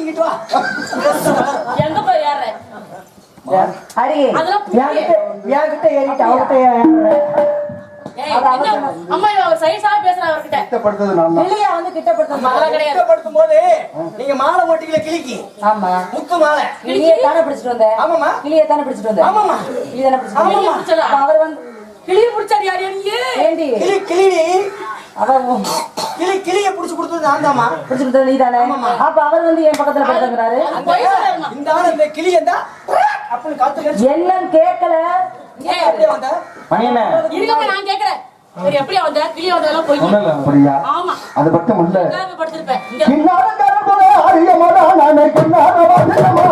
இங்கிட்டு வா. எங்க போய் ஏற? புரியல. என்கிட்ட ஏறிட்டு? அவகிட்ட? அம்மா சைஸா பேசுறா அவர்கிட்ட. திட்டப்படுத்தது நான் வந்து கிட்டப்படுத்த அதெல்லாம் கிடையாது. கஷ்டப்படுத்தும் போது நீங்க மாலை மாட்டீங்களா கிளிக்கு. ஆமா. முத்து மாலை. கிளியே தானே பிடிச்சிட்டு வந்த? ஆமாம்மா. கிளியே தானே பிடிச்சிட்டு வந்த? ஆமாம்மா. கிளி தானே பிடிச்சிட்டு வந்த? கிளியை அவர் வந்து கிளிய பிடிச்சாடி யார் நீ ஏண்டி? கிளி கிளி அவர் கிளி கிளிய புடிச்சு கொடுத்தது நான் தாமா நீ தானே அப்ப அவர் வந்து என் பக்கத்துல சொல்லுமா இந்த ஆளு இந்த கிளி காத்து கடிச்சு என்னன்னு கேட்கல ஏய் அப்படியே வந்த? மணியண்ணே. நான் கேக்குறேன். சரி வந்த? கிளிய வந்ததெல்லாம் போய் அப்படியா ஆமா. அது மட்டும் இல்ல. படுத்திருப்பேன். கிண்ணார நானே வாசனமா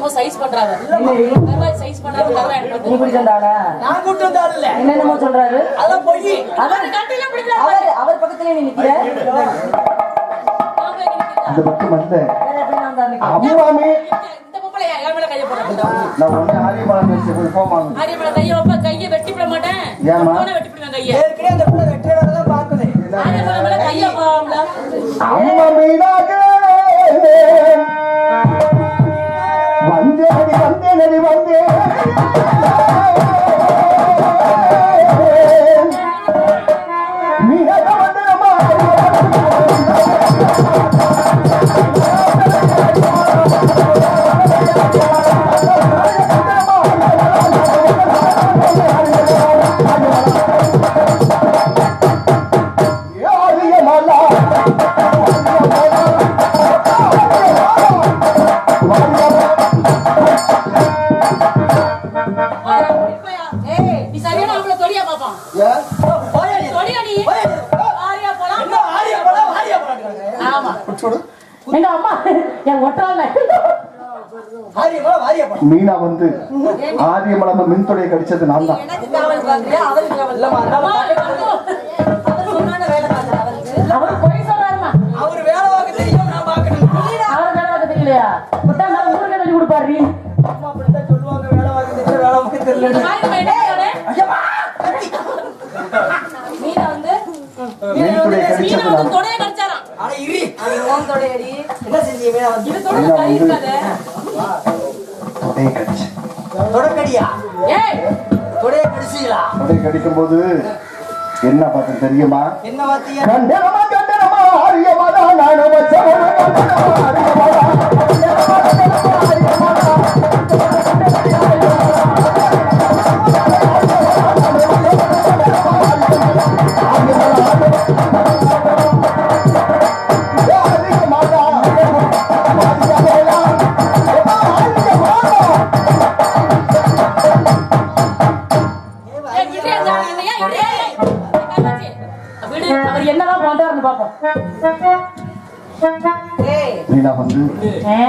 என்னமோ சைஸ் பண்றாரு. கருவாய் சைஸ் பண்றாரு கருவாய் நீ பிடிச்ச வந்தாளா நான் கூட்டு வந்த ஆள் இல்ல என்னென்னமோ சொல்றாரு. அதான் பொய். அதான் கட்டில பிடிக்கல அவர் அவர் பக்கத்துல நீ நிக்கிற. அது நான் தான் நிக்கிறேன்? அம்மாமே நான் ஒண்ணு ஆரியமலம் பேசி போய் போமாங்க ஆரிய மேல கைய வைப்ப கைய வெட்டி விட மாட்டேன்? போன வெட்டி விடுவேன் கைய. ஏற்கனவே அந்த பிள்ளை வெற்றியோட தான் பாக்குது ஆரிய மேல மேல கைய அம்மா. மீனாக மீனா வந்து மின்தொடைய மீனை கடிச்சது வந்து நான். அது ஓந்தோட அடி என்ன செஞ்சீங்க? தொடைய கடிச்சு தொடக்கடியா ஏய்! தொடைய கடிச்சீங்களா? தொடைய கடிக்கும் போது என்ன பார்த்தேன் தெரியுமா? என்ன வார்த்தையா கண்டனமா நானு கண்டனமா ஏய்,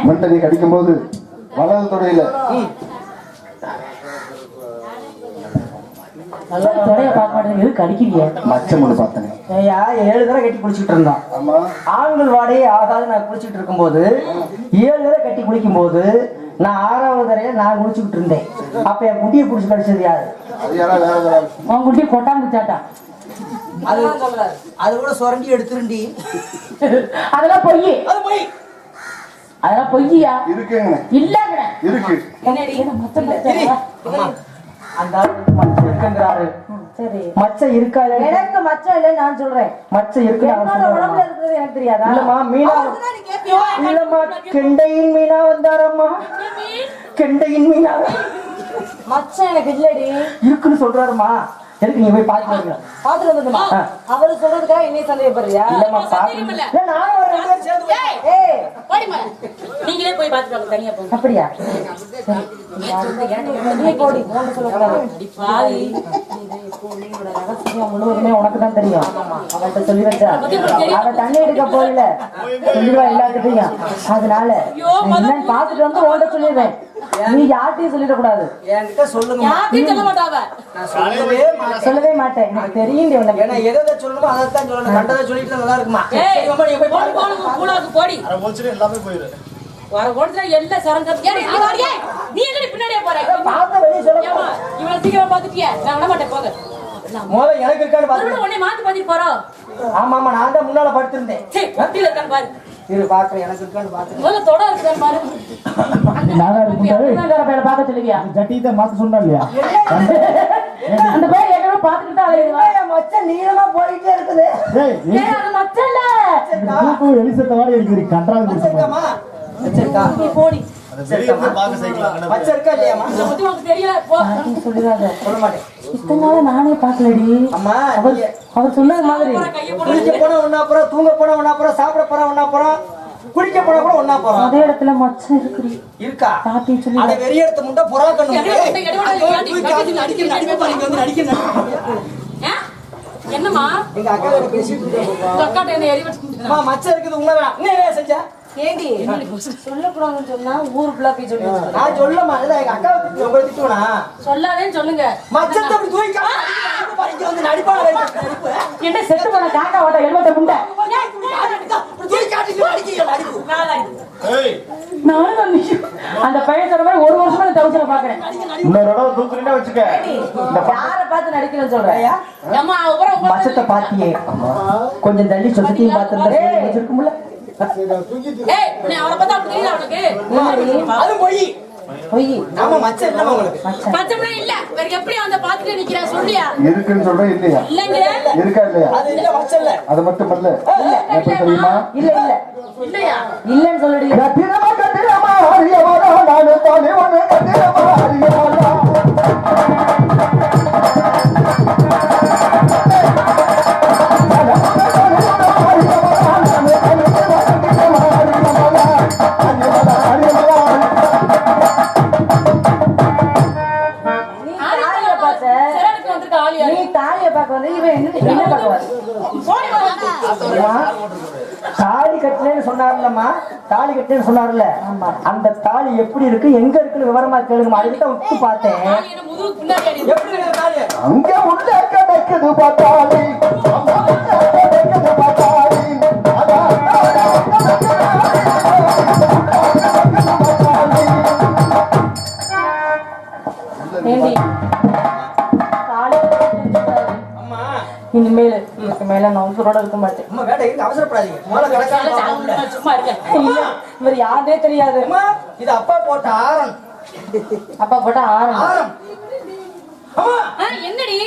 மின்தொடைய கடிக்கும் போது வலது தொடையில ஏழு தடவை கட்டி குளிச்சுட்டு இருந்தான். ஆண்கள் வாடையே ஆகாது நான் குளிச்சுட்டு இருக்கும்போது ஏழு தடவை கட்டி குளிக்கும் போது நான் ஆறாவது தடவை நான் குளிச்சுக்கிட்டு இருந்தேன். அப்ப என் குட்டியை பிடிச்சி கடிச்சது யாரு? அது யாராவது வேற அது அது கூட சுரண்டி எடுத்துருண்டி. அதெல்லாம் பொய். அது போய். அதெல்லாம் பொய்யா? இருக்குங்க. இல்லங்க இருக்கு. என்னடி? என்ன மத்த மத்த அந்த மச்சம் சரி. மச்சம் இருக்கா இல்லையா? எனக்கு மச்சம் இல்லை நான் சொல்றேன். மச்சம் இருக்கு என்னோட உடம்புல இருக்கிறது எனக்கு தெரியாதா? இல்லம்மா மீனா? இல்லம்மா கெண்டையின் மீனா வந்தாரம்மா. கெண்டையின் மீனா. மச்சம் எனக்கு இல்லடி. இருக்குன்னு சொல்றாருமா. எதுக்கு நீங்க போய் பார்த்து வரீங்க பாத்துட்டு வந்துடுமா ஆ. அவரு சொல்றதுக்காக என்னைய சந்தேகப்படுறியா இல்லம்மா சந்தேகம் இல்ல. பாத்து நான் ஒரு ரெண்டு பேரும் சேர்ந்து போய்- ஏய், ஏய். போடிம்மா. நீங்களே போய் பார்த்துட்டு வாங்க தனியா போங்க. அப்படியா? நீ போடி உன்கிட்ட சொல்லக்கூடாது அடி பாவி. ரகசியம் முழுவதுமே உனக்கு தான் தெரியும் அவன்கிட்ட சொல்லி வச்சா. அவ தண்ணி எடுக்க போயில சொல்லிடுவா எல்லாத்துட்டையும் அதனால என்னன்னு பார்த்துட்டு வந்து உன்கிட்ட சொல்லிடுவேன் நீ யார்ட்டையும் சொல்லிடக்கூடாது என்கிட்ட சொல்லுங்க யார்கிட்டயும் சொல்ல மாட்டாவ? நான் சொல்லவே மாட்டேன். சொல்லவே மாட்டேன். எனக்கு தெரியும் உனக்கு ஏன்னா எதை சொல்லணுமோ அதை தான் சொல்லணும். கண்டதை சொல்லிட்டு நல்லா இருக்குமா? ஏய் அம்மா, நீங்க போய் போடு, பாருங்க. போடு, கூடாக்கு போடி. அரை போச்சுட்டு எல்லாமே போயிரு. வர ஓடுற எல்லாம் சரங்க ஏய், நீ வாடியே. நீ எங்கடி பின்னாடியே போற? பார்த்த வெளியே சொல்ல சீக்கிரம் பாத்துட்டியா நான் விட மாட்டேன் போங்க முதல்ல எனக்கு இருக்கான்னு உன்னை மாத்தி பாத்திட்டு போறோம் ஆமா ஆமா நான் தான் முன்னால படுத்திருந்தேன். சரி இருக்கான்னு பாரு. இரு பாக்குறேன் எனக்கு இருக்கான்னு பாத்துறேன் முதல்ல தொட பாரு. பார்க்க சொல்லுவியா? மாத்த சொன்னா இல்லையா அந்த பையன் ஏற்கனவே பார்த்துட்டு தான் அலையுவா. மச்சம் நீளமா போயிட்டே இருக்குது. ஏய் அது மச்சம் இல்ல. தூக்கு எலிசத்த வாடி நீ போடி. அது இருக்கா நானே பார்க்கலடி. அம்மா அவர் சொன்னது மாதிரி. குளிக்க போனா ஒன்னா போறோம் தூங்க போனா ஒன்னா போறோம் சாப்பிட போனா ஒன்னா போறோம் குளிக்க போனா கூட ஒன்னா போறோம் அதே இடத்துல மச்சம் இருக்குடி இருக்கா? யார்ட்டையும் சொல்லி எடுத்து முட்டை புறா கண்ணு? என்னம்மா? எங்க அக்கா கிட்ட பேசிட்டு அக்காட்ட என்ன எரி அம்மா மச்சம் இருக்குது உண்மை வேணாம் என்ன என்ன செஞ்ச? ஏண்டி சொல்லக்கூடாதுன்னு சொன்னா ஊர் ஃபுல்லா போய் சொல்லி. நான் சொல்லமா எங்க அக்கா உங்களை திட்டுவனா சொல்லாதேன்னு சொல்லுங்க மச்சத்தை அப்படி தூக்கி காட்டு. பாருங்க வந்து நடிப்பான நடிப்பு என்ன செத்து போன காக்கா ஓட்ட முண்டை. அந்த பையன் மாதிரி ஒரு வருஷமா தவிச்சல பாக்குறேன் கொஞ்சம் தள்ளி சொசத்தையும் பார்த்துருந்தா வச்சிருக்கும்ல அவரை பார்த்தா அப்படி தெரியல அவனுக்கு? அது சொல்லியா? இருக்குன்னு சொல்றேன் இல்லையா? இருக்கா இல்லையா? அது இல்ல மச்சம் இல்ல. அது மட்டும் அல்ல எப்படி தெரியுமா? இல்ல இல்ல. இல்லையா? இல்லன்னு சொல்லடி. தாலி கட்டினேன்னு சொன்னார்ல. அந்த தாலி எப்படி இருக்கு? எங்க இருக்குன்னு விவரமா கேளுங்கம்மா. அதுக்கிட்ட விட்டு பார்த்தேன். அங்க உள்ள கிடக்குது இனிமேல் இதுக்கு மேல நான் உசுரோட இருக்க மாட்டேன். அவசரப்படாதீங்க. சும்மா இருக்கேன். இல்ல, இவர் யாருனே தெரியாது. இது அப்பா போட்ட ஆரம். அப்பா போட்டா ஆரம். அம்மா. ஆ, என்னடி?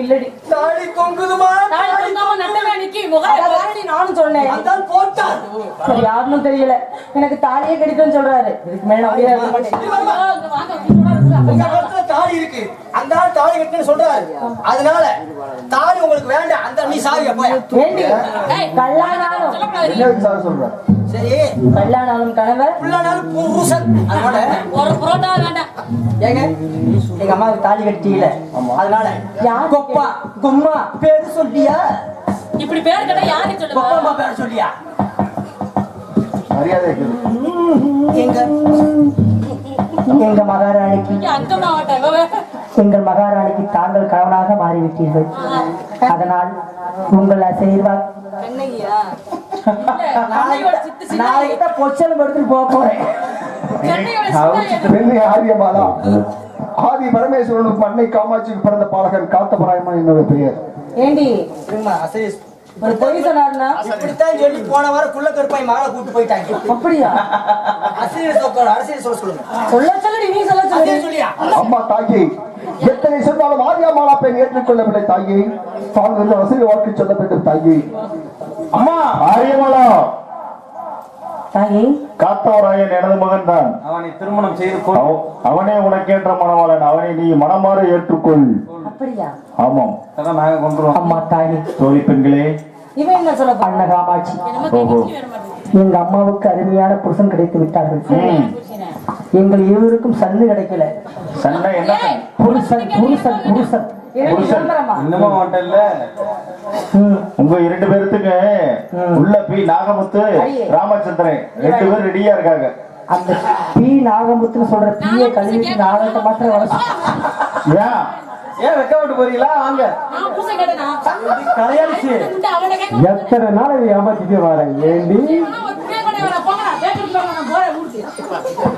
இல்லடி. தாடி தொங்குதுமா தாலி தொங்காம முகம் அதானடி நானும் சொன்னேன். அதான் போட்டார். சரி யாருன்னு தெரியல. எனக்கு தாலியே கிடைக்கும்னு சொல்றாரு. இதுக்கு மேல அப்படியே இருக்க தாலி இருக்கு. அந்த ஆள் தாலி கட்டுன்னு சொல்றாரு. அதனால தாலி உங்களுக்கு வேண்டாம். அந்த நீ சாவிய போய் ஏய், கல்லானாலும். சொல்றேன் சரி கல்லானாலும் கணவர் புருஷன். அதனால ஒரு புரோட்டா வேண்டாம். ஏங்க எங்க அம்மாவுக்கு தாலி கட்டியில. அதனால யார் கொப்பா கொம்மா பேரு சொல்லியா? இப்படி பேர் கேட்டா யாருக்கு கொப்பா சொல்லுவா? அம்மா பேரு சொல்லியா? மரியாதை எங்க? எங்க மகாராணிக்கு? அங்க மாவட்டம். எங்கள் மகாராணிக்கு தாங்கள் கணவனாக மாறிவிட்டீர்கள். அதனால் உங்கள் ஆசீர்வாத் கண்ணகியா கண்ணையோட சித்து சின்ன நாளைக்கு தான் பொச்சலம் எடுத்துட்டு போக போறேன். பெண்ணை ஆரியமாலா ஆதி பரமேஸ்வரனுக்கு அன்னை காமாட்சிக்கு பிறந்த பாலகன் காத்தபராயமா என்னோட பெயர். ஏண்டி? ஒரு பொய் சொன்னாருன்னா? இப்படித்தான் சொல்லி போன வாரம் குள்ள கருப்பாய் மகளை கூட்டு போயிட்டாங்க. அப்படியா? அரசியல் சொல்ல சொல்லுங்க. சொல்ல சொல்லடி நீ சொல்ல சொல்லி. சொல்லியா? அம்மா தாயே எத்தனை சொன்னாலும் ஆரியாமாலா பெண் ஏற்றுக்கொள்ளவில்லை தாயே. தான் வந்து வசதி வாக்கு சொல்ல வேண்டும் தாயே. அம்மா ஆரியமாலா தாயி. காத்தவராயன் எனது மகன் தான். அவனை திருமணம் செய்து கொள். அவனே உனக்கேற்ற மணவாளன். அவனை நீ மனமாற ஏற்றுக்கொள். அப்படியா? ஆமாம் அதான் நாங்க கொண்டுருவோம் அம்மா தாயி. தோழி பெண்களே. இவன் என்ன சொல்ல போறான்? அண்ண காமாட்சி எங்க அம்மாவுக்கு அருமையான புருஷன் கிடைத்து விட்டார்கள். எங்கள் இருவருக்கும் சன்னு கிடைக்கல. சண்டை என்ன? புருஷன் புருஷன் புருஷன்? இன்னமும் மாட்டேன்ல ம். உங்க இரண்டு பேர்த்துக்கு. உள்ள பி நாகமுத்து. ராமச்சந்திரன். ரெண்டு பேரும் ரெடியா இருக்காங்க. அந்த பி நாகமுத்துன்னு சொல்ற பீய கழுவிட்டு நாகத்தை மாத்திரம் வளர்ச்சி ஏன் ஏன் வெக்க விட்டு போறீங்களா? வாங்க. கேட்க எத்தனை நாள் ஏமாத்திட்டு வரேன் ஏண்டி.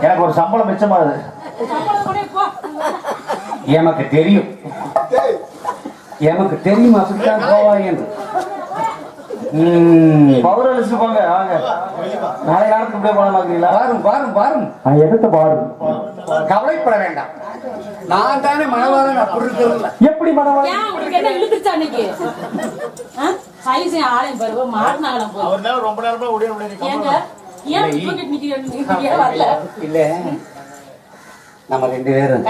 எனக்கு ஒரு சம்பளம் மிச்சமாகுது. எனக்கு தெரியும். எனக்கு தெரியும் அப்படித்தான் போவாங்க பவர் அழிச்சு போங்க வாங்க. நாளை நாளுக்கு இப்படியே போன மாதிரிங்களா பாரும் நான் எடுத்து பாரு கவலைப்பட வேண்டாம். நான் தானே மனவாளன் அப்படி இருக்கிறது எப்படி மனவாளி ஏன் உங்களுக்கு என்ன இழுத்துச்சா அன்னைக்கு? சைஸ் ஆளையும் பாருங்க, மாட்டுனாங்களாம் போய். ஏங்க? ஏன் இப்ப நிக்கிறீங்க? நீங்க ஏன் வரல? இல்ல. நம்ம ரெண்டு பேரும்.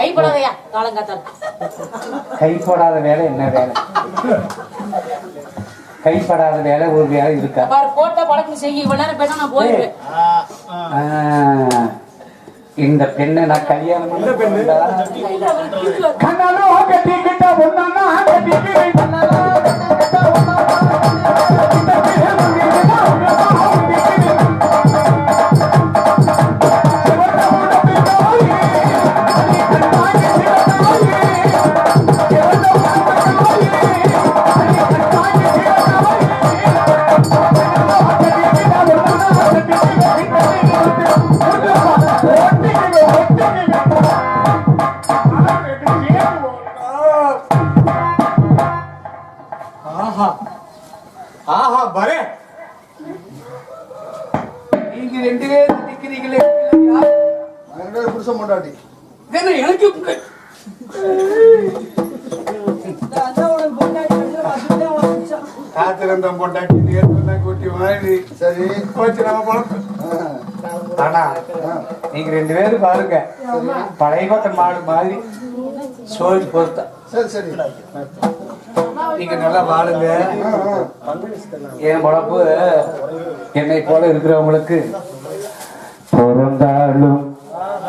கைப்படாத வேலை என்ன வேலை? கைப்படாத வேலை ஒரு வேலை இருக்கா? இந்த பெண்ணை நான் கல்யாணம் பண்ண பெண்ணு? கையில அவருக்கு கிழிச்சு வரும். கண்ணாலோ கட்டிக்கிட்ட ஒன்னா கட்டிக்கிட்ட என்ன எனக்கு காத்திருந்தோம் பொண்டாட்டி நேர்த்து கூட்டி வாங்கி சரி போச்சு நம்ம பழக்கம் ஆனா நீங்க ரெண்டு பேரும் பாருங்க. பழைய கோட்டை மாடு மாதிரி சோழி பொறுத்த. சரி சரி. நீங்க நல்லா வாழுங்க. என் பொழப்பு என்னை போல இருக்கிறவங்களுக்கு பிறந்தாலும்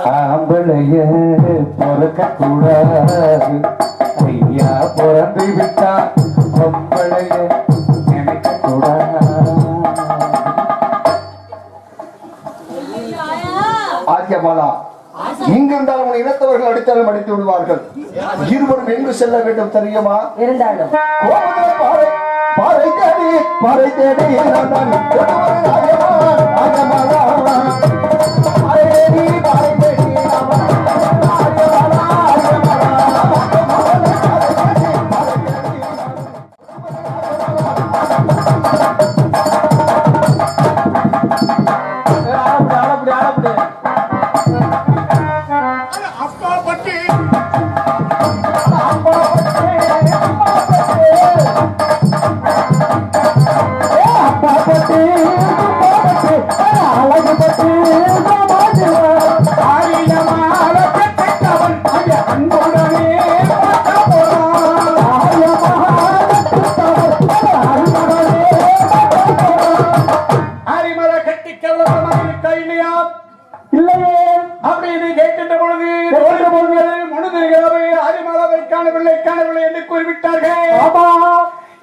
ஆம்பளைய பிறக்க கூடாது. ஐயா பிறந்து விட்டா பொம்பளைய நினைக்க கூடாது. ஆரியமாலா இங்கு இருந்தால் உன் இனத்தவர்கள் அடித்தாலும் அடித்து விடுவார்கள். இருவரும் எங்கு செல்ல வேண்டும் தெரியுமா? இருந்தாலும். பாறை பாறை தேடி பாறை தேடி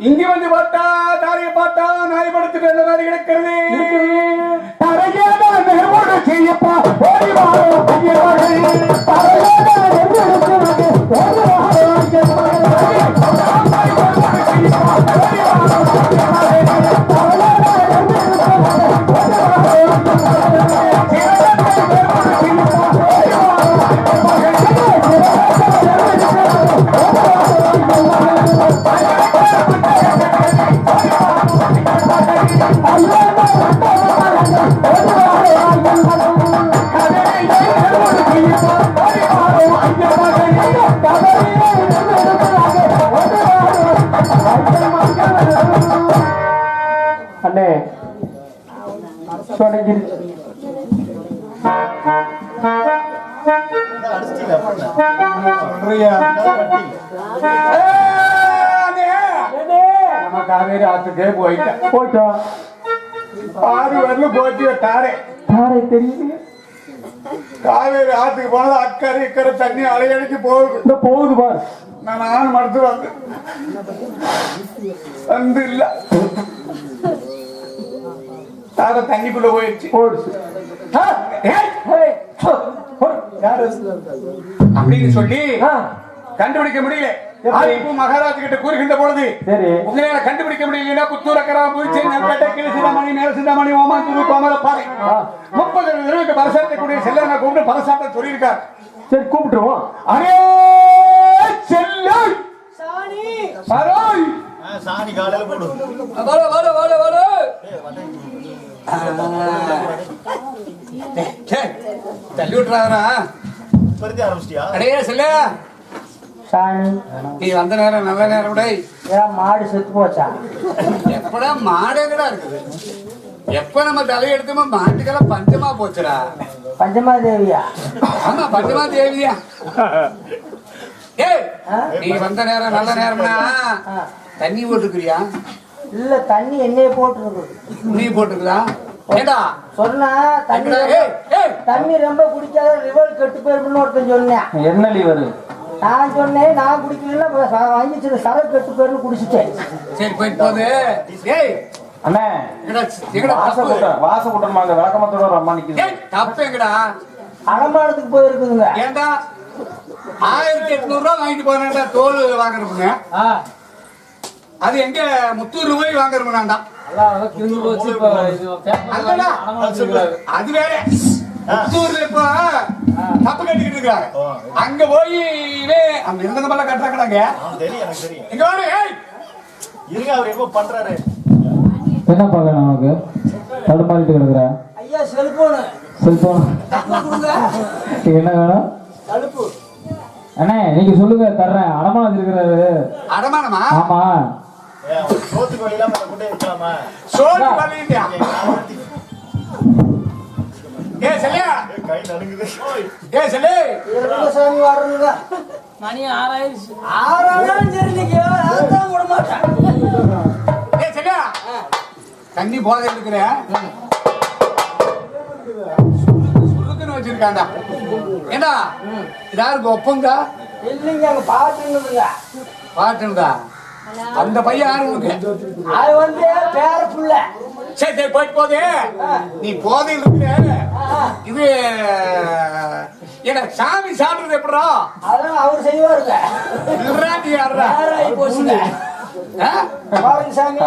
இங்கே வந்து பார்த்தா தாரியை பார்த்தா நாய் படுத்துட்டு அந்த மாதிரி கிடக்கிறது. தரையேடா நெருவோடு செய்யப்பா ஓடி வாரோ காவேரி ஆத்துக்கே போயிட்டேன் போயிட்டோம் ஆறு வரலும் போச்சு காவேரி ஆத்துக்கு போனது அக்கறை இக்கறை தண்ணி அலையடிச்சு போகுது. இந்த போகுது பாரு. நான் ஆண் மறுத்து வந்து வந்து இல்ல. தாரை தண்ணிக்குள்ள போயிடுச்சு போயிடுச்சு அப்படின்னு சொல்லி கண்டுபிடிக்க முடியல. மகாராஜ் கிட்ட கூறுகின்ற பொழுது சரி. உங்களால கண்டுபிடிக்க முடியலன்னா புத்தூர் அக்கரா பூச்சி நல்பேட்டை கிளி சிந்தாமணி மேல சிந்தாமணி ஓமாந்தூர் கோமல பாறை. ஆ, முப்பது நிறுவனத்துக்கு பரசாட்டக்கூடிய செல்லனை கூப்பிட்டு பரசாட்ட சொல்லியிருக்கார். சரி கூப்பிட்டுருவோம். அரே செல்லன் சரோய் சாணி காலையில போடு. வர வர வர வர தள்ளி விட்டுறாரா பறிக்க ஆரம்பிச்சிட்டியா? அடையே செல்ல. சாணி நீ வந்த நேரம் நல்ல நேரம் விடை. ஏன் மாடு செத்து போச்சா? எப்படா மாடேங்கடா இருக்குது எப்ப நம்ம தலையெடுத்தோமோ மாட்டுக்கெல்லாம் பஞ்சமா போச்சுடா. பஞ்சமா தேவியா ஆமா பஞ்சமா தேவியா ஏய்? நீ வந்த நேரம் நல்ல நேரம்னா. தண்ணி போட்டுக்கிறியா? இல்ல தண்ணி என்னைய போட்டுருக்குது நீ போட்டுக்கிறா ஏடா சொன்னா தண்ணி. தண்ணி ரொம்ப குடிக்காத ரிவர் கெட்டு போயிரும்னு ஒருத்தன் சொன்னேன். என்ன லிவர் நான் சொன்னேன் நான் குடிக்கலன்னா வாங்கி சரக்கு கெட்டு போயிரும்னு குடிச்சிட்டேன். சரி போயிட்டு போகுது. ஏய். அண்ணே. எங்கடா எங்கடா வாச தப்பு? கூட்டம் வாச கூட்டம் அங்க விளக்கமத்தோட அம்மா நிக்குது. ஏய் தப்பு எங்கடா? அடமானத்துக்கு போயிருக்குதுங்க. ஏண்டா? ஆயிரத்தி எட்நூறு ரூபா வாங்கிட்டு போறேன்டா தோல் வாங்குறவங்க அது எங்க? முத்தூர் போய் வாங்குறவனாண்டா அல்லடா அது வேற. முத்தூர்ல இப்போ தப்பு கட்டிக்கிட்டு இருக்காங்க. அங்க போய் அந்த இருந்த மேல கட்டுறாங்க இங்க வாடு ஏய்! இருங்க அவர் எப்போ பண்றாரு? என்ன பார்க்கணும் உனக்கு தடுமாறிட்டு கிடக்குற. ஐயா செல்போனு. செல்போன். என்ன வேணும்? தடுப்பு. அண்ணே நீங்க சொல்லுங்க தர்றேன். அடமானம் வச்சிருக்கிறாரு அடமானமா? ஆமா. சோத்துக்கு வழியில அந்த குட்டையை இருக்கலாமா சோறு பண்ணிட்டியா ஏ செல்லியா. கை நடுங்குது ஏ செல்லு. இருந்த சாமி வர்றதுங்க மணி ஆறாயிருச்சு ஆறாலும் சரி நீங்க நான் தான் விட மாட்டேன் ஏ செல்லியா. தண்ணி போதை இருக்கிற சுருக்குன்னு வச்சிருக்காண்டா ஏண்டா? யாருக்கு ஒப்பங்கா? இல்லைங்க அங்க பாத்துங்க பாட்டுண்டா அந்த பையன் யாரு உனக்கு? அது வந்து பேர புள்ள. சரி சரி போயிட்டு போதே. நீ போதையில் இருக்கிற. இது ஏடா சாமி சாப்பிடுறது எப்படா அதெல்லாம் அவர் செய்வாருங்க. நீ யாருடா வேற ஆகி போச்சுங்க சாமி.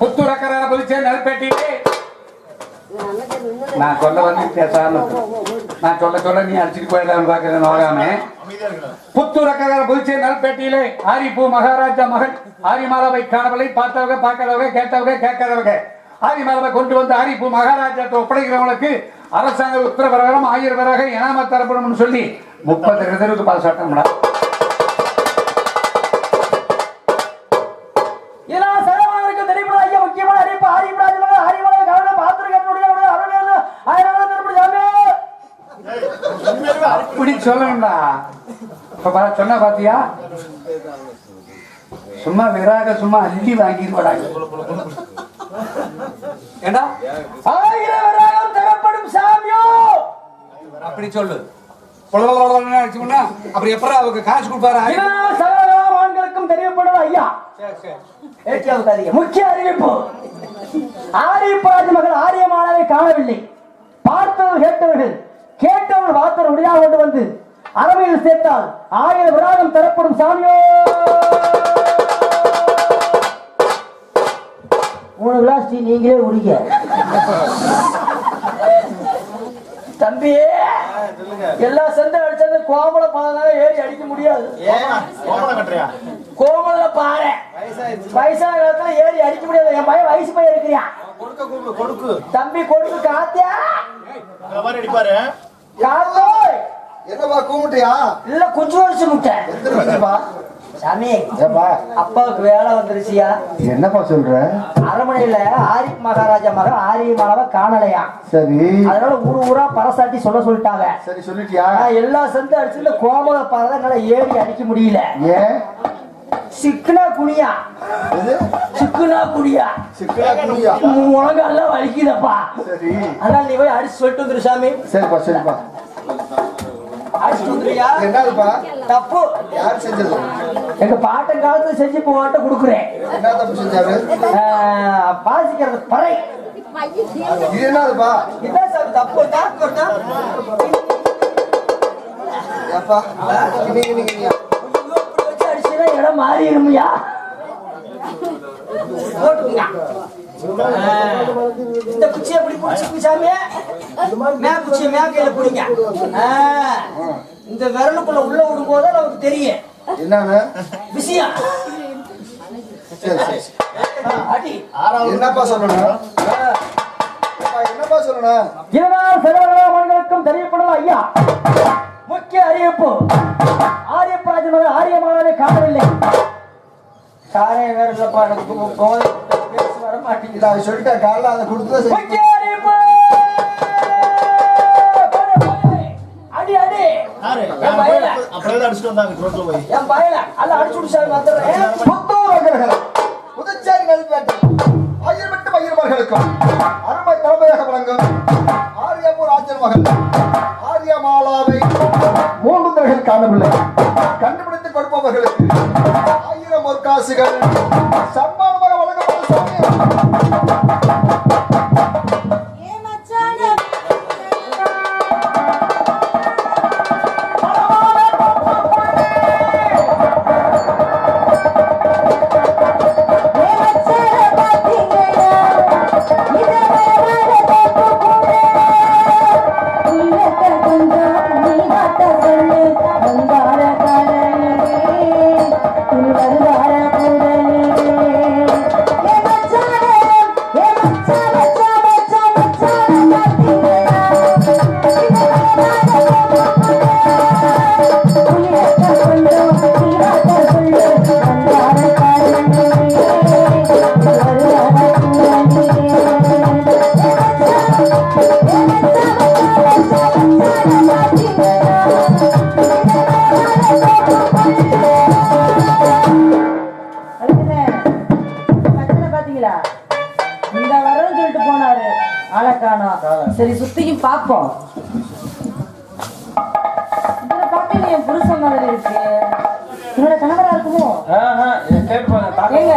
புத்தூர் அக்கறை பதிச்சேன் நெல்பேட்டியிலே. நான் சொல்ல வந்து பேசாம நான் சொல்ல சொல்ல நீ அடிச்சுட்டு போயிடலாம் பாக்குறேன் புத்தூர் அக்கறை புதுச்சேரி நல்பேட்டியிலே ஆரிப்பூ மகாராஜா மகள் ஆரிமாலாவை காணவில்லை. பார்த்தவங்க பார்க்காதவங்க கேட்டவங்க கேட்காதவங்க. ஆரிமாலாவை கொண்டு வந்து ஆரிப்பூ மகாராஜாத்தை ஒப்படைக்கிறவங்களுக்கு அரசாங்க உத்தரவு பிரகாரம் ஆயிரம் பேராக இனாம தரப்படும்னு சொல்லி முப்பது ரிசர்வுக்கு பாஸ் ஆட்டம்டா சொல்லணும்டா இப்ப சொன்ன பாத்தியா? சும்மா விராக சும்மா அள்ளி வாங்கிடுவாடா ஏண்டா? ஆயிரம் வராகம் தரப்படும் சாமியோ! அப்படி சொல்லு. அப்புறம் எப்பறம் அவங்க காசு கொடுப்பாரு? ஆண்களுக்கும் தெரியப்படும் ஐயா. முக்கிய அறிவிப்பு. ஆரியப்பராஜ மகள் ஆரியமானவை காணவில்லை. பார்த்தவர் கேட்டவர்கள் கேட்டவர் வாத்தர் முடியாக கொண்டு வந்து அரவையில் சேர்த்தால் ஆயிரம் விராகம் தரப்படும் சாமியோ. மூணு கிளாஸ் நீங்களே உடிக்க தம்பி. எல்லா செந்த அடிச்சது கோமல பாதனால ஏறி அடிக்க முடியாது. கோமல பாறை வயசான காலத்துல ஏறி அடிக்க முடியாது. என் பையன் வயசு பையன் இருக்கிறியா? கொடுக்க கொடுக்கு கொடுக்கு. தம்பி கொடுத்து காத்தியா அடிப்பாரு. என்னப்பா கூமுட்டியா? இல்ல குஞ்சு வரிசை முட்டை. சாமி ஏப்பா. அப்பாவுக்கு வேலை வந்துருச்சியா? என்னப்பா சொல்ற? அரண்மனையில ஆரி மகாராஜா மகன் ஆரிய மாணவ காணலையா? சரி. அதனால ஊரு ஊரா பரசாட்டி சொல்ல சொல்லிட்டாங்க. சரி சொல்லிட்டியா? எல்லா செந்து அடிச்சு இந்த கோமல பாதை ஏறி அடிக்க முடியல. ஏன்? சிக்குனா குனியா. சிக்குனா குனியா. சிக்கலா குடியா முழங்கெல்லாம் வலிக்குதப்பா. சரி. அதனால நீ போய் அடிச்சு சொல்லிட்டு வந்துரு சாமி. சரிப்பா சரிப்பா. அடிச்சுட்டு என்னதுப்பா? தப்பு. யார் செஞ்சது? எங்க பாட்டன் காலத்துல செஞ்சு போவாட்ட கொடுக்குறேன். என்ன தப்பு செஞ்சாரு? பாசிக்கிறது பறை. இது என்னதுப்பா? இதான் சாமி தப்பு? ஏப்பா இடம் மாறிடும்யா? போட்டுங்க இந்த குச்சியை எப்படி பிடிச்சிருக்கு சாமி மே குச்சியை மே கையில பிடிங்க இந்த விரலுக்குள்ள உள்ள விடும்போது நமக்கு தெரியும். என்னன்னு விஷயம். என்னப்பா சொல்லணும்? என்னப்பா சொல்லணும்? இதனால் சகலமானங்களுக்கும் தெரியப்படும் ஐயா. முக்கிய அறிவிப்பு. ஆரியப்பராஜன் மகன் ஆரியமானவை காணவில்லை. காரே வேற இல்லப்பா எனக்கு வர மாட்டேங்குது இதை அவன் சொல்லிட்டா காலைல அதை கொடுத்து அடிச்சுட்டு வந்தாங்க ரோட்ல போய். என் பையல அல்ல அடிச்சு விட்டு வந்துடுறேன். புத்தூர் புதுச்சேரி நெல்வேட்டை ஆயிரம் எட்டு ஐயர்மார்களுக்கும் அருமை தலைமையாக வழங்கும் மகள் ஆரியமாலாவை மூன்று தடவைகள் காணவில்லை. கண்டுபிடித்து கொடுப்பவர்களுக்கு ஆயிரம் ஒரு காசுகள் சம்மானமாக வழங்கப்படும் ஏங்க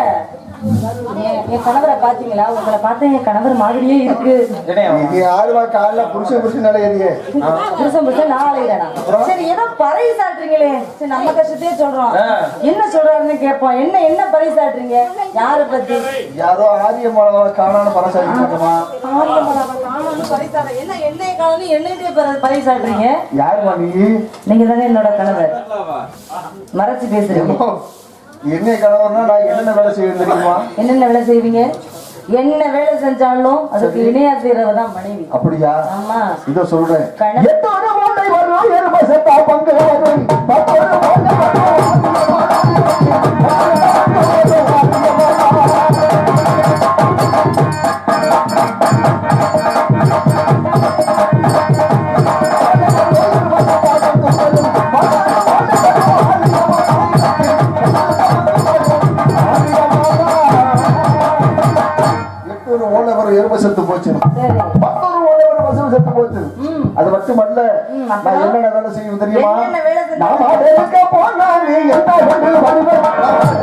என் என் கணவரை பாத்தீங்களா உங்களை பார்த்தா என் கணவர் மாதிரியே இருக்கு. யாருமா காலைல புருஷன் புருஷன் நிலையறியே புருஷன் புருஷன் நான் சரி ஏதோ பறை சாட்டுறீங்களே சரி நம்ம கஷ்டத்தையே சொல்றோம். என்ன சொல்றாருன்னு கேட்போம். என்ன என்ன பறை சாட்டுறீங்க யாரை பத்தி? யாரோ ஆரியமாலாவை காணான்னு பரசாடி போட்டோமா என்ன என்னைய காணும் என்னைய பறை சாட்டுறீங்க யாருமா நீ? நீங்க தானே என்னோட கணவர். மறைச்சு பேசுறீங்க. என்ன கணவர்னா நான் என்னென்ன வேலை செய்யணும் தெரியுமா? என்னென்ன வேலை செய்வீங்க? என்ன வேலை செஞ்சாலும் அதுக்கு இணையா செய்யறவ தான் மனைவி. அப்படியா? ஆமா. இதோ சொல்றேன். எத்தோடு மூட்டை வரும் எருமை செத்தா பங்கு. வரும் பத்தோடு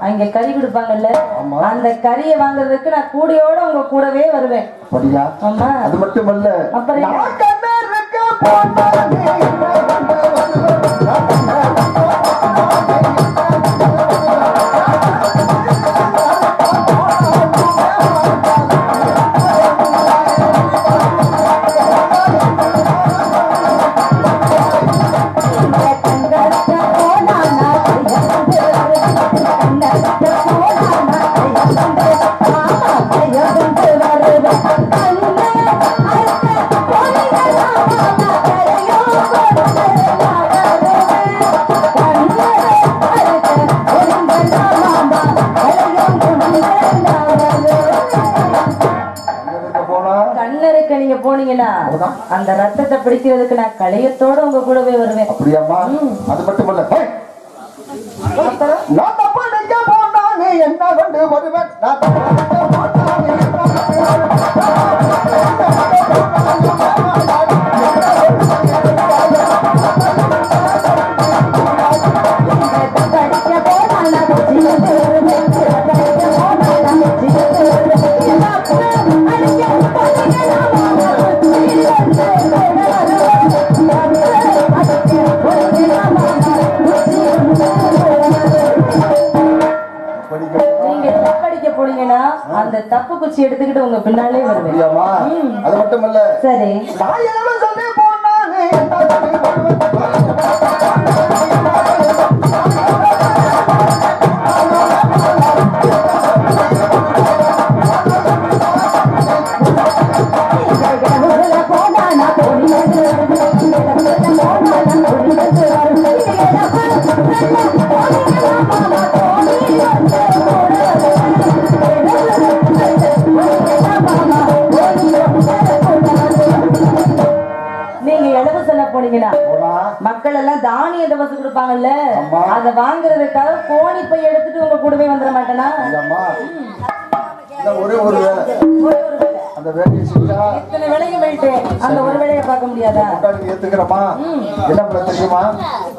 அங்க கறி கொடுப்பாங்கல்ல? அந்த கறியை வாங்குறதுக்கு நான் கூடையோட உங்க கூடவே வருவேன். அது மட்டுமல்ல அப்புறம் நீங்க போனீங்கன்னா அந்த ரத்தத்தை பிடிக்கிறதுக்கு நான் களையத்தோட உங்க கூடவே வருவேன். அப்படியாமா அது மட்டும் என்ன கொண்டு வருவேன்? பூச்சி எடுத்துக்கிட்டு உங்க பின்னாலே வருவேன். அது மட்டும் இல்ல சரி எடுத்துக்கிறோமா? என்ன பண்ண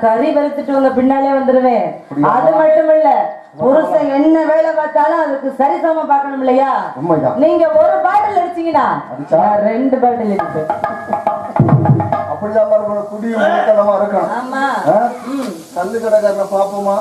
கறி வெறுத்துட்டு வந்த பின்னாலே வந்துருவேன். அது மட்டும் இல்ல புருஷன் என்ன வேலை பார்த்தாலும் அதுக்கு சரிசம பாக்கணும் இல்லையா? நீங்க ஒரு பாட்டில் அடிச்சீங்கன்னா ரெண்டு பாட்டில் இருக்கு அப்படிதான் குடியும் இருக்கணும். ஆமா. கல்லு கடைக்காரன பாப்போமா